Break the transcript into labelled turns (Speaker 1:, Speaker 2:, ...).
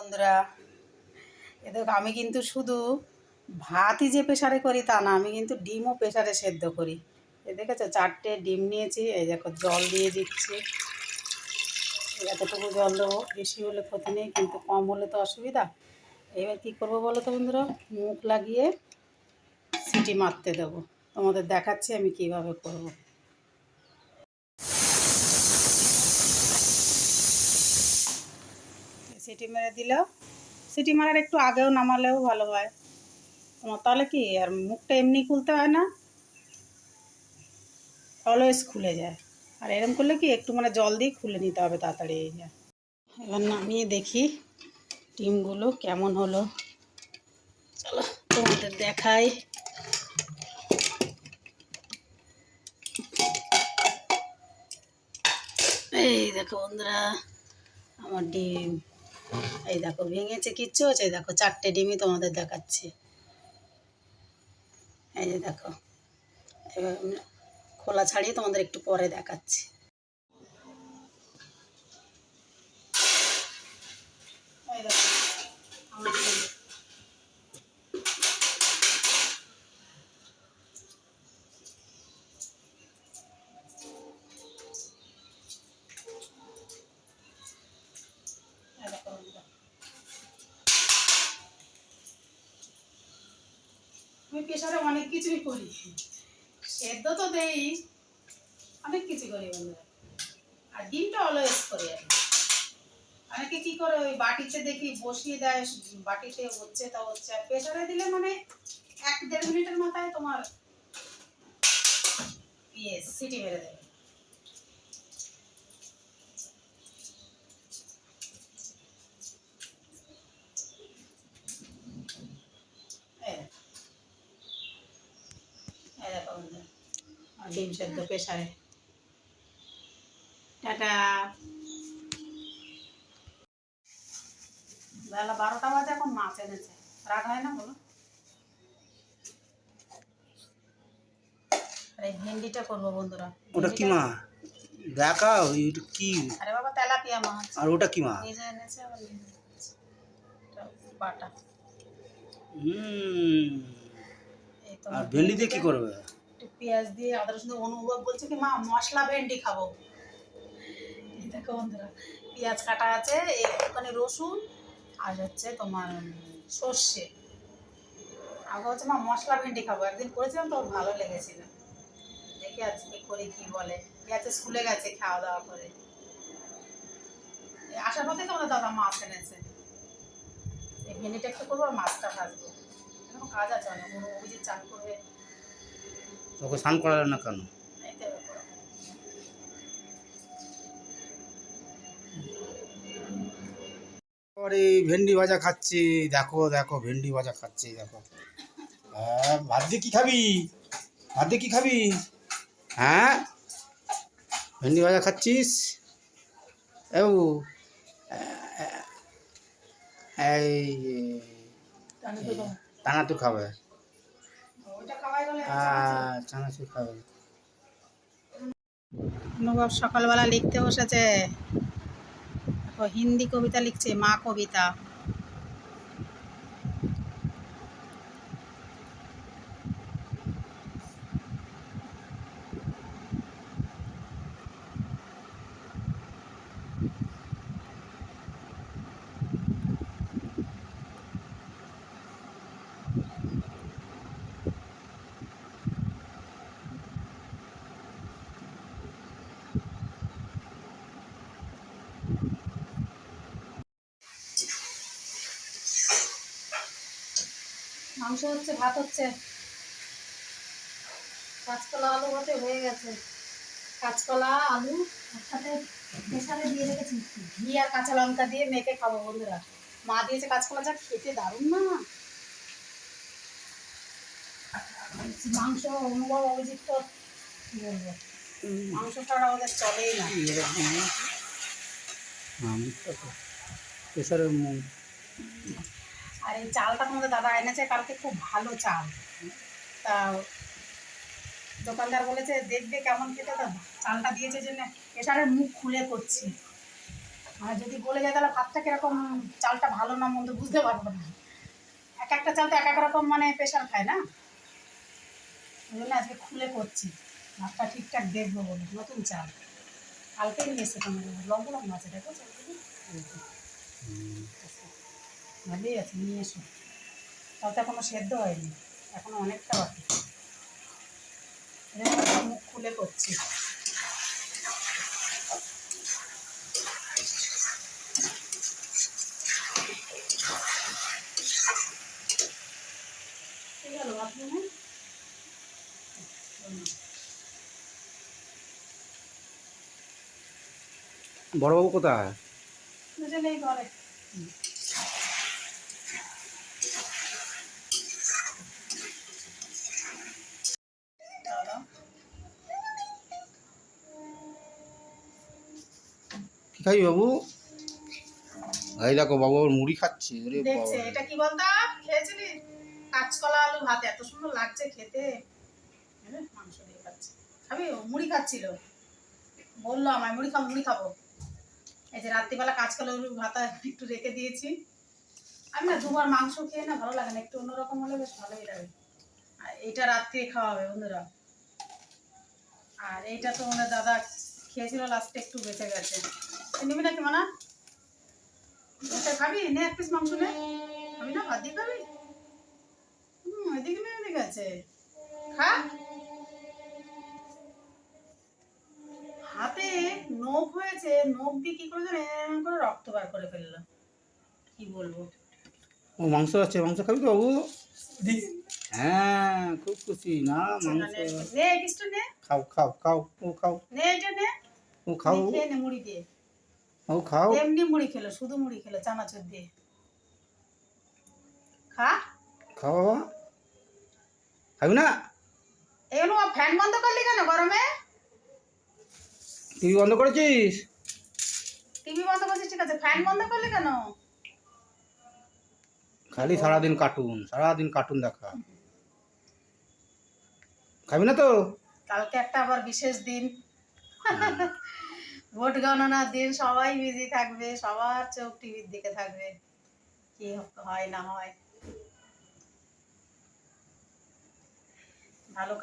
Speaker 1: বন্ধুরা। এ দেখো, আমি কিন্তু শুধু ভাতই যে প্রেশারে করি তা না, আমি কিন্তু ডিমও প্রেশারে সেদ্ধ করি। এ দেখেছ, চারটে ডিম নিয়েছি, এই দেখো, জল দিয়ে দিচ্ছি। এতটুকু জল দেবো, বেশি হলে ক্ষতি নেই, কিন্তু কম হলে তো অসুবিধা। এবার কী করব বলো তো বন্ধুরা, মুখ লাগিয়ে সিটি মারতে দেবো। তোমাদের দেখাচ্ছি আমি কীভাবে করব। সিটি মেরে দিল সিটি মারার একটু আগেও নামালেও ভালো হয়। তাহলে কি, আর মুখটা এমনি খুলতে হয় না? অলওয়েজ খুলে যায়। আর এরকম করলে কি, একটু মানে জল দিয়ে খুলে নিতে হবে তাড়াতাড়ি, এই যায় এবার নামিয়ে দেখি ডিমগুলো কেমন হলো। চলো, তোমাদের দেখাই। এই দেখো বন্ধুরা, আমার ডিম। এই দেখো, ভেঙেছে কিচ্ছু হচ্ছে দেখো, চারটে ডিমই তোমাদের দেখাচ্ছি। এই যে দেখো, এবার খোলা ছাড়িয়ে তোমাদের একটু পরে দেখাচ্ছি এই দেখো আমার ডিম। এই দেখো বন্ধুরা। আমি প্রেশারে অনেক কিছুই করি। সেদ্ধ তো দেই, অনেক কিছু করি বন্ধুরা। আর ডিমটা অলওয়েজ করি আমি। অনেকে কি করে ওই বাটিতে দেখি বসিয়ে দেয়, বাটিতে হচ্ছে তা হচ্ছে। আর প্রেশারে দিলে মানে এক দেড় মিনিটের মাথায় তোমার ইয়ে সিটি মেরে দেবে এই দেখো। এই দেখো বন্ধুরা, আমার ডিম সেদ্ধ প্রেশারে টাটা বেলা বারোটা বাজে এখন মাছ এনেছে। রাগ হয় না বলো? আর ভেন্ডিটা করব বন্ধুরা।
Speaker 2: ওটা কি মা? দেখাও এটা কি?
Speaker 1: আরে বাবা তেলাপিয়া মাছ
Speaker 2: আর ওটা কি মা?
Speaker 1: নিজে এনেছে বাটা।
Speaker 2: হুম।
Speaker 1: এই তো
Speaker 2: আর ভেন্ডি দিয়ে কি করবে?
Speaker 1: পেঁয়াজ দিয়ে আদা রসুন অনুভব বলছে কি, মা, মশলা ভেন্ডি খাব। দেখো বন্ধুরা, পেঁয়াজ কাটা আছে ওখানে রসুন আর হচ্ছে তোমার সর্ষে। আগে হচ্ছে মা, মশলা ভেন্ডি খাব। একদিন করেছিলাম তো, ভালো লেগেছিল। দেখি আজকে করি, কি বলে। গেছে স্কুলে গেছে খাওয়া দাওয়া করে আসার পথে তো আমাদের দাদা মাছ এনেছে। ভেন্ডিটা একটু করব, আর মাছটা ভাজবো। কাজ আছে, অনেক। অভিজিৎ চান করবে।
Speaker 2: তোকে স্নান করালে না কেন? ভেন্ডি ভাজা খাচ্ছি। দেখো দেখো ভেন্ডি ভাজা খাচ্ছি দেখো। হ্যাঁ ভাত দিয়ে কি খাবি? ভাত দিয়ে কি খাবি? হ্যাঁ? ভেন্ডি ভাজা খাচ্ছিস? এও এই
Speaker 1: তাহলে তো
Speaker 2: খাবে।
Speaker 1: সকালবেলা লিখতে বসেছে। হিন্দি কবিতা লিখছে মা কবিতা। মাংস হচ্ছে ভাত হচ্ছে। কাঁচকলা আলু হতে হয়ে গেছে। কাঁচকলা আলু একসাথে প্রেসারে দিয়ে রেখেছি। ঘি আর কাঁচা লঙ্কা দিয়ে মেখে খাব বন্ধুরা। মা দিয়েছে কাঁচকলা যা খেতে দারুণ না। মাংস অনুভব অভিজিৎ তো কি বলব? মাংস ছাড়া ওদের চলেই না।
Speaker 2: প্রেশারের
Speaker 1: আর এই চালটা তোমাদের দাদা এনেছে, কালকে খুব ভালো চাল। তা দোকানদার বলেছে, দেখবে কেমন খেতে। তো চালটা দিয়েছে জন্য প্রেশারের মুখ খুলে করছি। আর যদি বলে যায়, তাহলে ভাতটা কীরকম, চালটা ভালো না মন্দ বুঝতে পারব না। এক একটা চাল তো এক এক রকম মানে প্রেশার খায় না? ওই জন্য আজকে খুলে করছি। ভাতটা ঠিকঠাক দেখব বলে, নতুন চাল। কালকে নিয়ে এসে তোমার লম্বা আছে দেখো চালগুলো। ভালোই আছে নিয়ে এসো। তাও তো এখনও সেদ্ধ হয়নি এখনও অনেকটা বাকি। মুখ খুলে করছি।
Speaker 2: বড়বাবু কোথায়?
Speaker 1: দুজনেই ঘরে।
Speaker 2: কি খাবি বাবু। এই দেখো বাবু মুড়ি খাচ্ছে
Speaker 1: এটা কি বলতো? খেয়েছিলি? কাঁচকলা আলু ভাত, এত সুন্দর লাগছে খেতে। মাংস দিয়ে খাচ্ছে। মুড়ি খাচ্ছিল। বলল আমায়, মুড়ি খাব মুড়ি খাব। এই যে রাত্রিবেলা কাঁচকলা আলু ভাত একটু রেখে দিয়েছি। আমি না দুবার মাংস খেয়ে না ভালো লাগে না, একটু অন্যরকম হলে বেশ ভালোই লাগে। আর এইটা রাত্রে খাওয়া হবে বন্ধুরা। আর এইটা তো আমাদের দাদা খেয়েছিল লাস্টে একটু বেঁচে গেছে। নিবি নাকি মানা? এটা খাবি? নে এক পিস মাংস নে। খাবি না? ভাত দিয়ে খাবি? হুম এদিকে নে এদিকে আছে। খা। হাতে নখ হয়েছে নখ দিয়ে কি করে জানে এরম করে রক্ত বার করে ফেলল। কি বলব?
Speaker 2: ও মাংস আছে মাংস খাবি তো বাবু? হ্যাঁ খুব খুশি। না মাংস
Speaker 1: নে পিসটা নে।
Speaker 2: খাও খাও খাও ও খাও।
Speaker 1: নে এটা নে।
Speaker 2: ও খাও।
Speaker 1: নে মুড়ি দিয়ে।
Speaker 2: ও খাও।
Speaker 1: এমনি মুড়ি খেলো শুধু মুড়ি খেলো চানাচুর দিয়ে। খা।
Speaker 2: খাও বাবা। খাবি না?
Speaker 1: এগুলো ফ্যান বন্ধ করলি কেন গরমে?
Speaker 2: টিভি বন্ধ করেছিস?
Speaker 1: টিভি বন্ধ করছিস ঠিক আছে। ফ্যান বন্ধ করলি কেন?
Speaker 2: খালি সারাদিন কার্টুন সারাদিন কার্টুন দেখা। খাবি না তো?
Speaker 1: কালকে একটা আবার বিশেষ দিন। ভোট গণনার দিন সবাই বিজি থাকবে, সবার চোখ টিভির দিকে থাকবে। কি হয় না হয়। ভালো